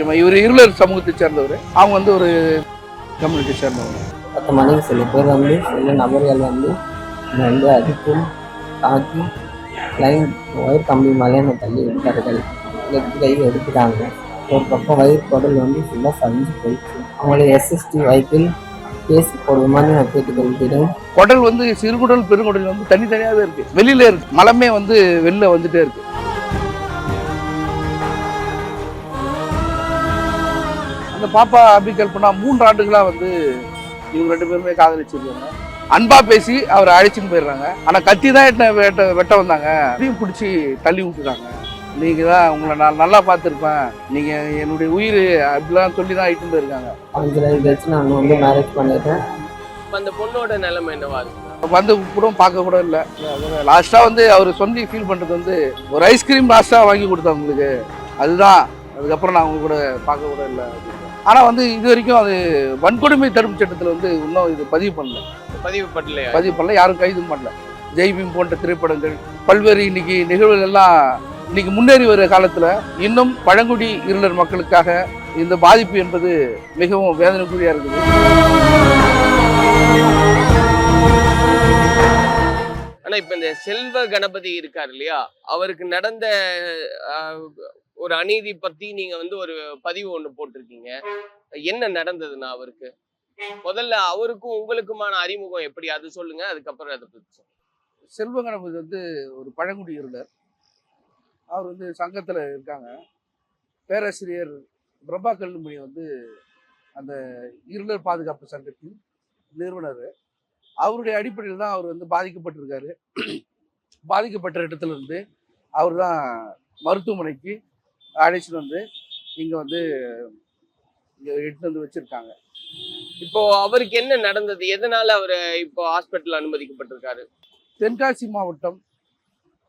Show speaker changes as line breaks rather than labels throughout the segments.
இவர் இருளர் சமூகத்தை சேர்ந்தவர். அவங்க வந்து ஒரு கம்யூனிட்டி சேர்ந்தவங்க.
பத்து மணிக்கு சில பேர் வந்து சில நபர்கள் வந்து வந்து அடித்து தாக்கி லைன் ஒயர் கம்பி மேலே என்னை தள்ளி விட்டார்கள். லெஃப்ட் கை எடுத்துட்டாங்க. ஒரு பக்கம் வயிறு குடல் வந்து ஃபுல்லாக சரிஞ்சு போயிடுச்சு. அவங்களை எஸ்எஸ்டி வைப்பில் கேஸ் போடுமான்னு நான் கேட்டுக்கொள்கிறேன்.
குடல் வந்து சிறுகுடல் பெருங்குடல் வந்து தனித்தனியாகவே இருக்கு. வெளியில இருக்கு. மலமே வந்து வெளில வந்துட்டே இருக்கு. அந்த பாப்பா அபி கல்பனா மூன்று ஆண்டுகளா வந்து இவங்க ரெண்டு பேருமே காதலிச்சிருக்காங்க. அன்பா பேசி அவரை அழைச்சின்னு போயிடுறாங்க. ஆனா கத்தி தான் என்ன வெட்ட வெட்ட வந்தாங்க. அதையும் பிடிச்சி தள்ளி விட்டுட்டாங்க. நீங்க தான் உங்களை நான் நல்லா பார்த்துருப்பேன். நீங்க என்னுடைய உயிர் அப்படிலாம் சொல்லி தான் ஆயிட்டு போயிருக்காங்க.
அஞ்சு நாள் கழிச்சு நான் வந்து மேரேஜ் பண்ணிட்டேன்.
அந்த பொண்ணோட நிலைமை என்னவா இருக்கு?
வந்து கூட பார்க்க கூட இல்லை. லாஸ்ட்டாக வந்து அவர் சொல்லி ஃபீல் பண்ணுறது வந்து ஒரு ஐஸ்கிரீம் லாஸ்ட்டாக வாங்கி கொடுத்தேன் உங்களுக்கு. அதுதான். அதுக்கப்புறம் நான் அவங்க கூட பார்க்க கூட இல்லை. ஆனால் வந்து இது வரைக்கும் அது வன்கொடுமை தடுப்பு சட்டத்தில் வந்து இன்னும் இது பதிவு பண்ணல.
பதிவு படலையா
பதிவு பண்ணல யாரும் கைதும் பண்ணல. ஜெய்பீம் போன்ற திரைப்படங்கள் பல்வேறு இன்னைக்கு நிகழ்வுகள் எல்லாம் இன்னைக்கு முன்னேறி வர காலத்தில் இன்னும் பழங்குடி இருளர் மக்களுக்காக இந்த பாதிப்பு என்பது மிகவும் வேதனைக்குரியா இருக்குது.
ஆனா இப்ப இந்த செல்வ கணபதி இருக்கார் இல்லையா? அவருக்கு நடந்த ஒரு அநீதி பத்தி நீங்க வந்து ஒரு பதிவு ஒண்ணு போட்டிருக்கீங்க. என்ன நடந்ததுன்னா அவருக்கு? முதல்ல அவருக்கும் உங்களுக்குமான அறிமுகம் எப்படி? அது சொல்லுங்க அதுக்கப்புறம் அதை பத்தி சொல்லுங்க.
செல்வ கணபதி வந்து ஒரு பழங்குடி இருளர். அவர் வந்து சங்கத்தில் இருக்காங்க. பேராசிரியர் பிரபா கல்லுமணி வந்து அந்த இருளர் பாதுகாப்பு சங்கத்தின் நிறுவனர். அவருடைய அடிப்படையில் தான் அவர் வந்து பாதிக்கப்பட்டிருக்காரு. பாதிக்கப்பட்ட இடத்துல இருந்து அவர் தான் மருத்துவமனைக்கு அழைச்சிட்டு வந்து இங்கே வந்து இங்கே எடுத்து வந்து வச்சுருக்காங்க.
இப்போ அவருக்கு என்ன நடந்தது? எதனால அவரு இப்போ ஹாஸ்பிட்டல் அனுமதிக்கப்பட்டிருக்காரு?
தென்காசி மாவட்டம்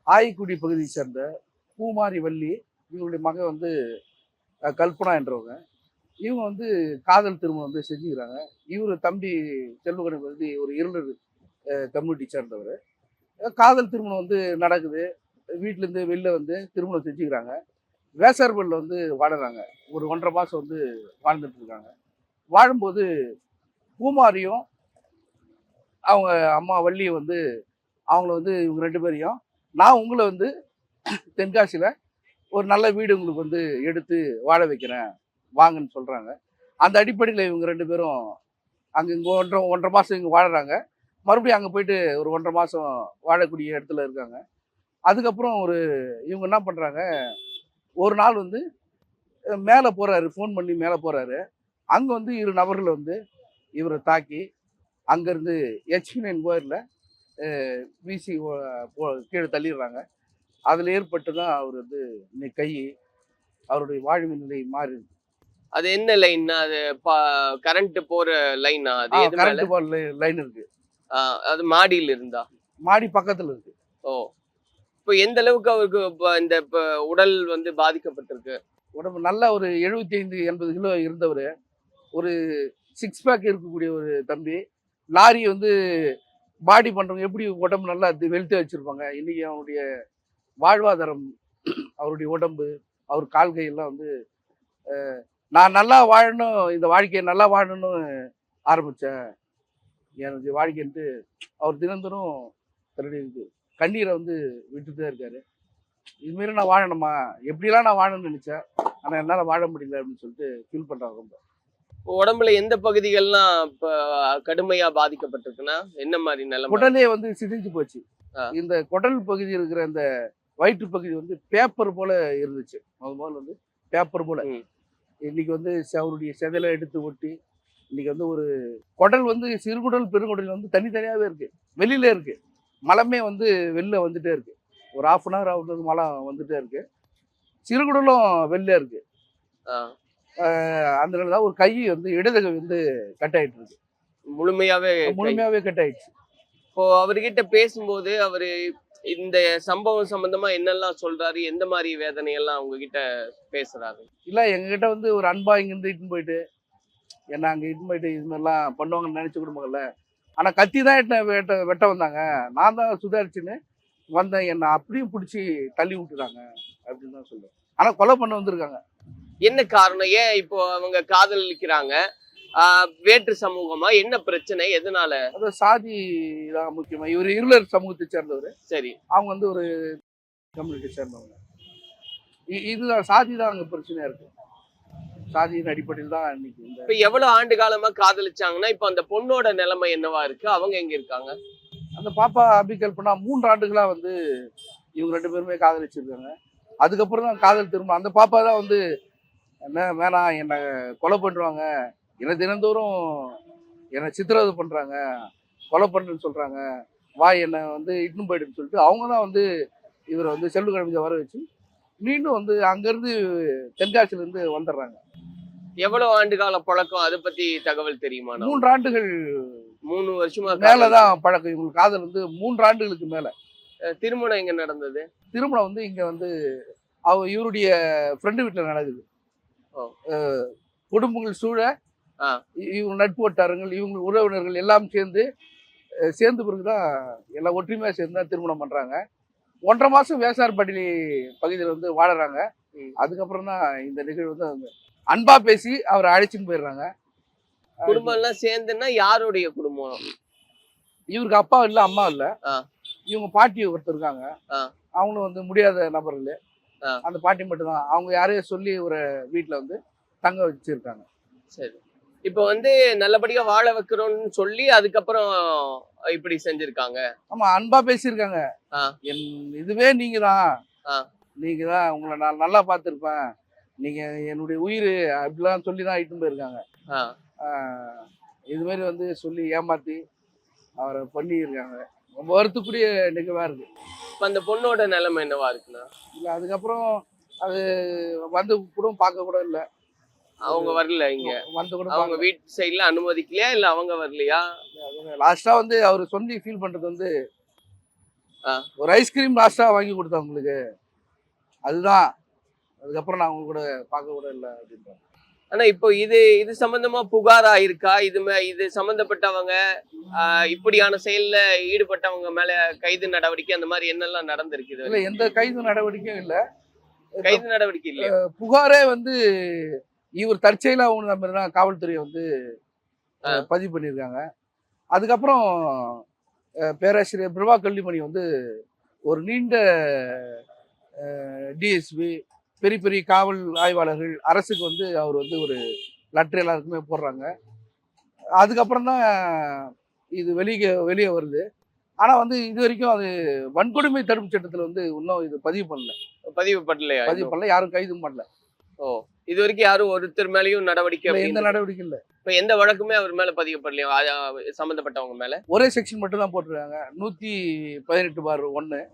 ஆய்க்குடி பகுதியை சேர்ந்த பூமாரி வள்ளி இவங்களுடைய மகன் வந்து கல்பனா என்றவங்க. இவங்க வந்து காதல் திருமணம் வந்து செஞ்சுக்கிறாங்க. இவர் தம்பி செல்வகணன் வந்து ஒரு இருளர் கம்யூனிட்டி சேர்ந்தவர். காதல் திருமணம் வந்து நடக்குது. வீட்டிலேருந்து வெளில வந்து திருமணம் செஞ்சுக்கிறாங்க. வேசார்பல்ல வந்து வாடுறாங்க. ஒரு ஒன்றரை மாதம் வந்து வாழ்ந்துட்டு இருக்காங்க. வாழும்போது பூமாரியும் அவங்க அம்மா வள்ளியும் வந்து அவங்கள வந்து இவங்க ரெண்டு பேரையும் நான் உங்களை வந்து தென்காசியில் ஒரு நல்ல வீடு உங்களுக்கு வந்து எடுத்து வாழ வைக்கிறேன் வாங்கன்னு சொல்கிறாங்க அந்த அடிப்படையில் இவங்க ரெண்டு பேரும் அங்கே இங்கே ஒன்றரை ஒன்றரை மாதம் இங்கே வாழறாங்க. மறுபடியும் அங்கே போயிட்டு ஒரு ஒன்றரை மாதம் வாழக்கூடிய இடத்துல இருக்காங்க. அதுக்கப்புறம் ஒரு இவங்க என்ன பண்ணுறாங்க ஒரு நாள் வந்து மேலே போகிறாரு ஃபோன் பண்ணி மேலே போகிறாரு அங்கே வந்து இரு நபர்கள் வந்து இவரை தாக்கி அங்கேருந்து ஹெச்பி நைன் கோயிலில் வீசி ஓ- போ- கீழே தள்ளிடுறாங்க. அதில் ஏற்பட்டு தான் அவர் வந்து இன்னைக்கு கை அவருடைய வாழ்வு நிலை மாறி
அது என்ன லைன்னா அது கரண்ட் போற லைனா அது
கரண்ட் பால் லைன் இருக்கு.
அது மாடியில் இருந்தா
மாடி பக்கத்தில் இருக்கு.
ஓ. இப்போ எந்த அளவுக்கு அவருக்கு இப்போ இந்த இப்போ உடல் வந்து பாதிக்கப்பட்டிருக்கு?
உடம்பு நல்ல ஒரு எழுபத்தி ஐந்து எண்பது கிலோ இருந்தவர். ஒரு சிக்ஸ் பேக் இருக்கக்கூடிய ஒரு தம்பி. லாரி வந்து பாடி பண்ணுறவங்க எப்படி உடம்பு நல்லா வெளுத்து வச்சுருப்பாங்க. இன்றைக்கி அவருடைய வாழ்வாதாரம் அவருடைய உடம்பு அவர் கால் கையெல்லாம் வந்து நான் நல்லா வாழணும் இந்த வாழ்க்கையை நல்லா வாழணும்னு ஆரம்பித்தேன் என்னுடைய வாழ்க்கைன்ட்டு அவர் தினந்தோறும் தன்னுடைய கண்ணீரை வந்து விட்டுட்டே இருக்காரு. இதுமாரி நான் வாழணுமா எப்படிலாம் நான் வாழணும்னு நினச்சேன் ஆனால் என்னால் வாழ முடியல அப்படின்னு சொல்லிட்டு ஃபீல் பண்ணுறாங்க ரொம்ப.
இப்போ உடம்புல எந்த பகுதிகள்லாம் இப்ப கடுமையா பாதிக்கப்பட்டிருக்குன்னா என்ன மாதிரி நிலைமை?
குடலே வந்து சிதைஞ்சு போச்சு. இந்த குடல் பகுதி இருக்கிற அந்த வயிற்று பகுதி வந்து பேப்பர் போல இருந்துச்சு. முதல் முதல்ல வந்து பேப்பர் போல. இன்னைக்கு வந்து அவருடைய செதலை எடுத்து ஒட்டி இன்னைக்கு வந்து ஒரு குடல் வந்து சிறுகுடல் பெருங்குடல் வந்து தனித்தனியாகவே இருக்கு. வெளியில இருக்கு. மலமே வந்து வெளில வந்துட்டே இருக்கு. ஒரு ஆஃப் அன் ஹவர் ஆகுறது மலம் வந்துட்டே இருக்கு. சிறுகுடலும் வெளில இருக்கு.
ஆஹ்,
ஆஹ் அந்த தான் ஒரு கை வந்து இடதுகை வந்து கட் ஆயிட்டு இருக்கு.
முழுமையாவே கை-
முழுமையாவே கட் ஆயிடுச்சு.
இப்போ அவர்கிட்ட பேசும்போது அவரு இந்த சம்பவம் சம்பந்தமா என்னெல்லாம் சொல்றாரு? எந்த மாதிரி வேதனையெல்லாம் உங்ககிட்ட பேசுறாரு?
இல்லை எங்ககிட்ட வந்து ஒரு அன்பா இங்கேருந்து இட்டுன்னு போயிட்டு என்ன அங்கே இட்டுன்னு போயிட்டு இது மாதிரிலாம் பண்ணுவாங்கன்னு நினச்சி கொடுப்பாங்கல்ல ஆனால் கத்தி தான் என்ன வெட்ட வெட்ட வந்தாங்க. நான் தான் சுதாரிச்சுன்னு வந்தேன். என்னை அப்படியும் பிடிச்சி தள்ளி விட்டுட்டாங்க அப்படின்னு தான் சொல்லுவேன் ஆனால் கொலை பண்ண வந்திருக்காங்க.
என்ன காரணம்? ஏன் இப்போ அவங்க காதலிக்கிறாங்க? ஆஹ் வேற்று சமூகமா? என்ன பிரச்சனை? எதனால?
அது சாதி தான் முக்கியமா. இவர் இருளர் சமூகத்தை சேர்ந்தவர்.
சரி.
அவங்க வந்து ஒரு கம்யூனிட்டி சேர்ந்தவங்க. இதுதான் சாதி தான் அங்கே பிரச்சனையா இருக்கு. சாதியின் அடிப்படையில் தான் இன்னைக்கு
இப்ப எவ்வளவு ஆண்டு காலமா காதலிச்சாங்கன்னா இப்ப அந்த பொண்ணோட நிலைமை என்னவா இருக்கு? அவங்க எங்க இருக்காங்க?
அந்த பாப்பா அபிகல்பனா மூன்று ஆண்டுகளா வந்து இவங்க ரெண்டு பேருமே காதலிச்சிருக்காங்க. அதுக்கப்புறம் தான் காதல் திரும்ப அந்த பாப்பா தான் வந்து என்ன வேணாம் என்னை கொலை பண்ணுவாங்க என்னை தினந்தோறும் என்னை சித்திரவதை பண்ணுறாங்க கொலை பண்ணுறேன்னு சொல்கிறாங்க வா என்னை வந்து இட்டுன்னு போயிடுன்னு சொல்லிட்டு அவங்க தான் வந்து இவரை வந்து செல்வ கணபதியை வர வச்சு மீண்டும் வந்து அங்கேருந்து தென்காசிலேருந்து வந்துடுறாங்க.
எவ்வளவு ஆண்டு கால பழக்கம்? அதை பத்தி தகவல் தெரியுமா?
மூன்று ஆண்டுகள்
மூணு வருஷமா
மேலதான் பழக்கம். இவங்களுக்கு காதல் வந்து மூன்று ஆண்டுகளுக்கு மேல.
திருமணம் எங்க நடந்தது?
திருமணம் வந்து இங்க வந்து அவ இவருடைய ஃப்ரெண்டு வீட்டுல நடக்குது. குடும்பங்கள் சூழ இவங்க நட்பு வட்டாரங்கள் இவங்க உறவினர்கள் எல்லாம் சேர்ந்து சேர்ந்த பிறகுதான் எல்லாம் ஒற்றுமையா சேர்ந்து தான் திருமணம் பண்றாங்க. ஒன்றரை மாசம் வேசார்பட்டி பகுதியில் வந்து வாழறாங்க. அதுக்கப்புறம் தான் இந்த நிகழ்வு வந்து அன்பா பேசி அவரை அழைச்சின்னு போயிடுறாங்க.
குடும்பம் எல்லாம் சேர்ந்துன்னா யாருடைய குடும்பம்?
இவருக்கு அப்பா இல்ல அம்மா இல்ல. இவங்க பாட்டி ஒருத்தர் இருக்காங்க. அவங்களும் வந்து முடியாத நபர்கள். அந்த பாட்டி மட்டும்தான். அவங்க யாரையும் சொல்லி ஒரு வீட்டுல வந்து தங்க வச்சிருக்காங்க.
சரி. இப்ப வந்து நல்லபடியா வாழ வைக்கிறோம்னு சொல்லி அதுக்கப்புறம் இப்படி செஞ்சிருக்காங்க.
ஆமா அன்பா பேசியிருக்காங்க. என் இதுவே நீங்க தான். நீங்க தான் உங்களை நான் நல்லா பார்த்துருப்பேன். நீங்க என்னுடைய உயிர் அப்படிலாம் சொல்லி தான் இட்டுன்னு போயிருக்காங்க.
ஆ.
ஆஹ் இது மாதிரி வந்து சொல்லி ஏமாத்தி அவரை பண்ணியிருக்காங்க. ரொம்ப வருத்தக்கூடிய நிகழ்வா இருக்கு.
இப்ப அந்த பொண்ணோட நிலைமை என்னவா இருக்குன்னா
இல்லை அதுக்கப்புறம் அது வந்து கூட பார்க்க கூட இல்லை.
அவங்க வரல இங்க.
வந்து கூட
அவங்க வீட்டு சைடுல அனுமதிக்கலையா இல்ல அவங்க வரலையா?
லாஸ்டா வந்து அவர் சொல்லி ஃபீல் பண்றது வந்து. ஒரு ஐஸ்கிரீம் லாஸ்டா வாங்கி கொடுத்தேன் உங்களுக்கு. அதுதான். அதுக்கப்புறம் நான் அவங்க கூட பார்க்க கூட இல்லை அப்படின்றாங்க
ஆனா இப்போ இது இது சம்பந்தமா புகார் ஆயிருக்கா இது இது சம்பந்தப்பட்டவங்க இப்படியான செயல்ல ஈடுபட்டவங்க மேல கைது நடவடிக்கை அந்த மாதிரி என்னெல்லாம் நடந்திருக்கு இது
இல்லை எந்த கைது நடவடிக்கையும் இல்லை.
கைது நடவடிக்கை இல்லையா?
புகாரே வந்து இவர் தற்செயலா ஒன்று மாதிரி தான் காவல்துறை வந்து பதிவு பண்ணியிருக்காங்க. அதுக்கப்புறம் பேராசிரியர் பிரபா கல்விமணி வந்து ஒரு நீண்ட டிஎஸ்பி பெரிய பெரிய காவல் ஆய்வாளர்கள் அரசுக்கு வந்து அவர் வந்து ஒரு லெட்டர் எல்லாருக்குமே போடுறாங்க. அதுக்கப்புறம் தான் இது வெளியே வெளியே வருது. ஆனால் வந்து இது வரைக்கும் அது வன்கொடுமை தடுப்பு சட்டத்தில் வந்து இன்னும் இது பதிவு பண்ணல.
பதிவு பண்ணலையா?
பதிவு? பண்ணல யாரும் கைதும் பண்ணல.
ஓ இது வரைக்கும் யாரும் ஒருத்தர் மேலயும் நடவடிக்கை
எந்த நடவடிக்கை இல்லை.
இப்ப எந்த வழக்குமே அவர் மேல ஆ- சம்பந்தப்பட்டவங்க மேல?
ஒரே செக்ஷன் மட்டும் தான் போட்டிருக்காங்க. நூற்றி பதினெட்டு பார் ஒன்று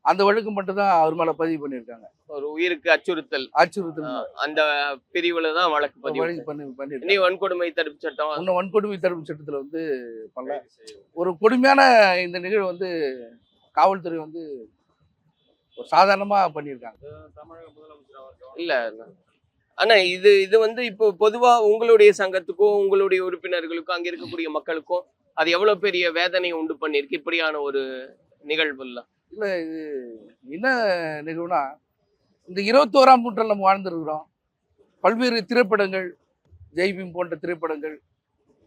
அந்த வழக்கு மட்டும் தான் அவர் மேலே பதிவு பண்ணியிருக்காங்க.
ஒரு உயிருக்கு அச்சுறுத்தல்.
அச்சுறுத்தல்.
அந்த பிரிவுல தான் வழக்கு பதிவு
பண்ணி பண்ணியிருக்காங்க.
வன்கொடுமை தடுப்பு சட்டம்?
இன்னும் வன்கொடுமை தடுப்பு சட்டத்தில் வந்து பண்ணல. ஒரு கொடுமையான இந்த நிகழ்வு வந்து காவல்துறை வந்து ஒரு சாதாரணமாக பண்ணியிருக்காங்க.
இல்ல. ஆனா இது இது வந்து இப்போ பொதுவா உங்களுடைய சங்கத்துக்கும் உங்களுடைய உறுப்பினர்களுக்கும் அங்க இருக்கக்கூடிய மக்களுக்கும் அது எவ்வளவு பெரிய வேதனையை உண்டு பண்ணிருக்கு இப்படியான ஒரு நிகழ்வுல.
இல்லை இது என்ன நிகழ்வுனா இந்த இருபத்தோராம் நூற்றாண்டு நம்ம வாழ்ந்துருக்கிறோம். பல்வேறு திரைப்படங்கள் ஜெய்பீம் போன்ற திரைப்படங்கள்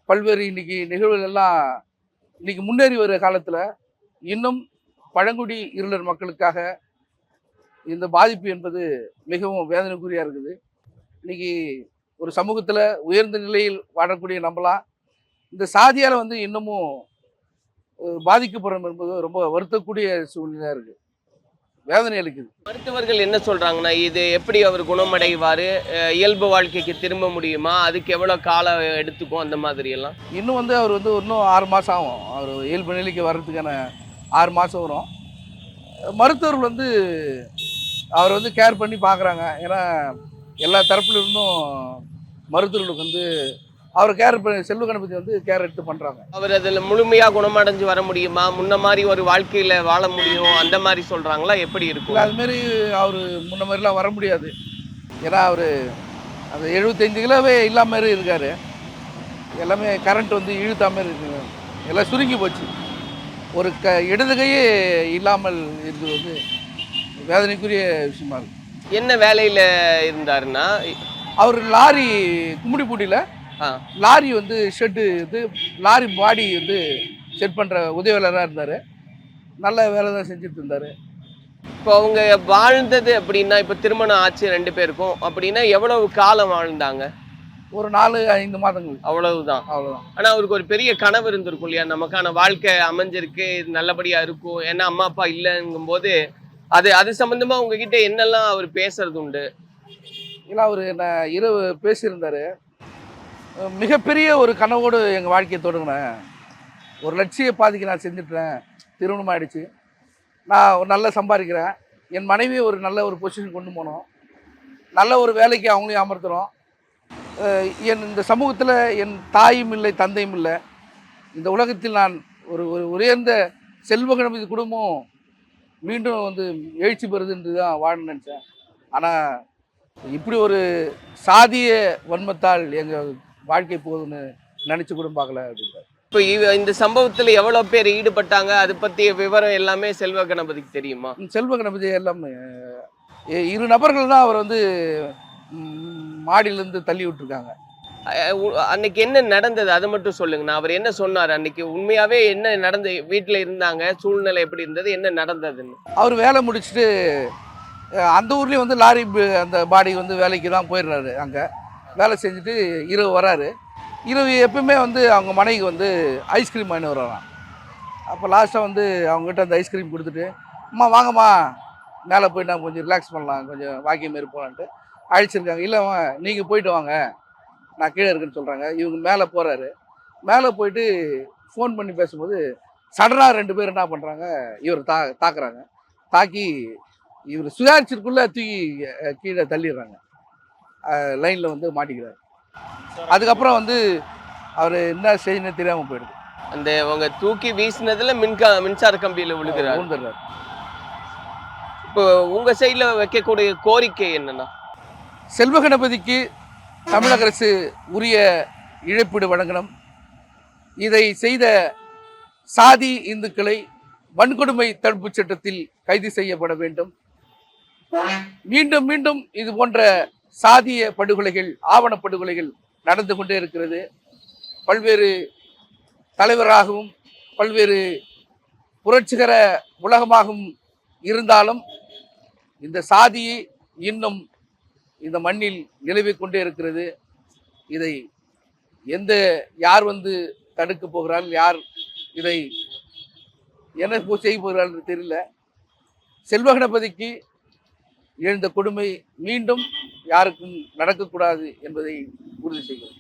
பல்வேறு இன்னைக்கு நிகழ்வுகள் எல்லாம் இன்னைக்கு முன்னேறி வர காலத்தில் இன்னும் பழங்குடி இருளர் மக்களுக்காக இந்த பாதிப்பு என்பது மிகவும் வேதனைக்குரியா இருக்குது. இன்னைக்கு ஒரு சமூகத்தில் உயர்ந்த நிலையில் வாழக்கூடிய நம்மலாம் இந்த சாதியால் வந்து இன்னமும் அஹ், பாதிக்கப்படுறோம் என்பது ரொம்ப வருத்தக்கூடிய சூழ்நிலையாக இருக்குது வேதனை அளிக்குது.
மருத்துவர்கள் என்ன சொல்றாங்கன்னா இது எப்படி அவர் குணமடைவாரு? இயல்பு வாழ்க்கைக்கு திரும்ப முடியுமா? அதுக்கு எவ்வளவு காலம் எடுத்துக்கும் அந்த மாதிரி எல்லாம்?
இன்னும் வந்து அவர் வந்து இன்னும் ஆறு மாதம் ஆகும். அவர் இயல்பு நிலைக்கு வர்றதுக்கான ஆறு மாதம் வரும். மருத்துவர்கள் வந்து அவர் வந்து கேர் பண்ணி பார்க்குறாங்க. ஏன்னா எல்லா தரப்புல இருந்தும் மருத்துவர்களுக்கு வந்து அவர் கேர் செல்வ கணபதி வந்து கேர் எடுத்து பண்ணுறாங்க
அவர் அதுல முழுமையா குணமடைஞ்சு வர முடியுமா? முன்ன மாதிரி ஒரு வாழ்க்கையில வாழ முடியும்? அந்த மாதிரி சொல்றாங்களா? எப்படி இருக்கும்?
அதுமாரி அவர் முன்ன மாதிரிலாம் வர முடியாது. ஏன்னா அவர் அந்த எழுபத்தஞ்சு கிலோவே இல்லாம மாதிரி இருக்கார். எல்லாமே கரண்ட் வந்து இழுத்தா மாதிரி இருக்கு. எல்லாம் சுருங்கி போச்சு. ஒரு க இடது கையே இல்லாமல் வந்து வேதனைக்குரிய விஷயமா இருக்கு.
என்ன வேலையில இருந்தாருன்னா
அவர் லாரி கும்மிடிப்பூட்டியில். லாரி வந்து ஷெட்டு இது லாரி பாடி வந்து செட் பண்ணுற உதவியாளராக இருந்தார். நல்ல வேலை தான் செஞ்சுட்டு இருந்தார்
இப்போ அவங்க வாழ்ந்தது அப்படின்னா இப்போ திருமணம் ஆச்சு ரெண்டு பேருக்கும் அப்படின்னா எவ்வளவு காலம் வாழ்ந்தாங்க?
ஒரு நாலு ஐந்து மாதங்கள்.
அவ்வளவுதான்.
அவ்வளோதான்
ஆனா அவருக்கு ஒரு பெரிய கனவு இருந்திருக்கும் இல்லையா? நமக்கான வாழ்க்கை அமைஞ்சிருக்கு இது நல்லபடியா இருக்கும். ஏன்னா அம்மா அப்பா இல்லைங்கும் போது அது அது சம்பந்தமா உங்ககிட்ட என்னெல்லாம் அவர் பேசுறது உண்டு?
இல்லை அவர் என்ன இரவு பேசியிருந்தார். மிகப்பெரிய ஒரு கனவோடு எங்கள் வாழ்க்கையை தொடங்கினேன். ஒரு லட்சிய பாதிக்கு நான் செஞ்சுட்டேன். திருமணம் ஆயிடுச்சு. நான் ஒரு நல்ல சம்பாதிக்கிறேன். என் மனைவியை ஒரு நல்ல ஒரு பொசிஷன் கொண்டு போனோம். நல்ல ஒரு வேலைக்கு அவங்களையும் அமர்த்துகிறோம் என் இந்த சமூகத்தில் என் தாயும் இல்லை தந்தையும் இல்லை. இந்த உலகத்தில் நான் ஒரு ஒரு உயர்ந்த செல்வகிழமை குடும்பம் மீண்டும் வந்து எழுச்சி பெறுதுன்றது தான் வாழணும்னு நினச்சேன். ஆனால் இப்படி ஒரு சாதிய வன்மத்தால் எங்கள் வாழ்க்கை போகுதுன்னு நினச்சி கூட பார்க்கல அப்படின்றார்.
இப்போ இவ- இந்த சம்பவத்துல எவ்வளவு பேர் ஈடுபட்டாங்க அது பத்திய விவரம் எல்லாமே செல்வ கணபதிக்கு தெரியுமா?
செல்வ கணபதி எல்லாமே இரு நபர்கள் தான் அவர் வந்து மாடியிலேருந்து தள்ளி விட்டுருக்காங்க.
அன்னைக்கு என்ன நடந்தது? அதை மட்டும் சொல்லுங்கண்ணா அவர் என்ன சொன்னார் அன்னைக்கு? உண்மையாவே என்ன நடந்து வீட்டில் இருந்தாங்க? சூழ்நிலை எப்படி இருந்தது? என்ன நடந்ததுன்னு?
அவர் வேலை முடிச்சுட்டு அந்த ஊர்லேயும் வந்து லாரி அந்த பாடி வந்து வேலைக்கு தான் போயிடுறாரு அங்கே. வேலை செஞ்சுட்டு இரவு வராரு. இரவு எப்பவுமே வந்து அவங்க மனைவிக்கு வந்து ஐஸ்கிரீம் வாங்கி வர்றாராம் அப்போ லாஸ்ட்டாக வந்து அவங்ககிட்ட அந்த ஐஸ்கிரீம் கொடுத்துட்டு அம்மா வாங்கம்மா. மேலே போய் நான் கொஞ்சம் ரிலாக்ஸ் பண்ணலாம். கொஞ்சம் வாக்கியம் மாரி போகலான்ட்டு அழைச்சிருக்காங்க. இல்லை நீங்கள் போயிட்டு வாங்க. நான் கீழே இருக்குன்னு சொல்கிறாங்க இவங்க மேலே போகிறாரு மேலே போயிட்டு ஃபோன் பண்ணி பேசும்போது சடனாக ரெண்டு பேர் என்ன பண்ணுறாங்க இவர் தா தாக்குறாங்க. தாக்கி இவர் சுதாரிச்சிருக்குள்ள தூக்கி கீழே தள்ளிடுறாங்க. லைனில் வந்து மாட்டிக்கிறார். அதுக்கப்புறம் வந்து அவர் என்ன செய்யணும்னு தெரியாமல் போயிடுது.
அந்த அவங்க தூக்கி வீசினதுல மின்கா மின்சார கம்பியில விழுகிறார்.
விழுந்துடுறாரு.
இப்போ உங்க சைடுல வைக்கக்கூடிய கோரிக்கை என்னன்னா?
செல்வ கணபதிக்கு தமிழக அரசு உரிய இழப்பீடு வழங்கணும். இதை செய்த சாதி இந்துக்களை வன்கொடுமை தடுப்புச் சட்டத்தில் கைது செய்யப்பட வேண்டும். மீண்டும் மீண்டும் இது போன்ற சாதிய படுகொலைகள் ஆவணப்படுகொலைகள் நடந்து கொண்டே இருக்கிறது. பல்வேறு தலைவராகவும் பல்வேறு புரட்சிகர உலகமாகவும் இருந்தாலும் இந்த சாதி இன்னும் இந்த மண்ணில் நிலவிக் கொண்டே இருக்கிறது. இதை எந்த யார் வந்து தடுக்க போகிறார்கள் யார் இதை என்ன செய்ய போகிறார்கள் தெரியல. செல்வ கணபதிக்கு எழுந்த கொடுமை மீண்டும் யாருக்கும் நடக்கக்கூடாது என்பதை உறுதி செய்கிறோம்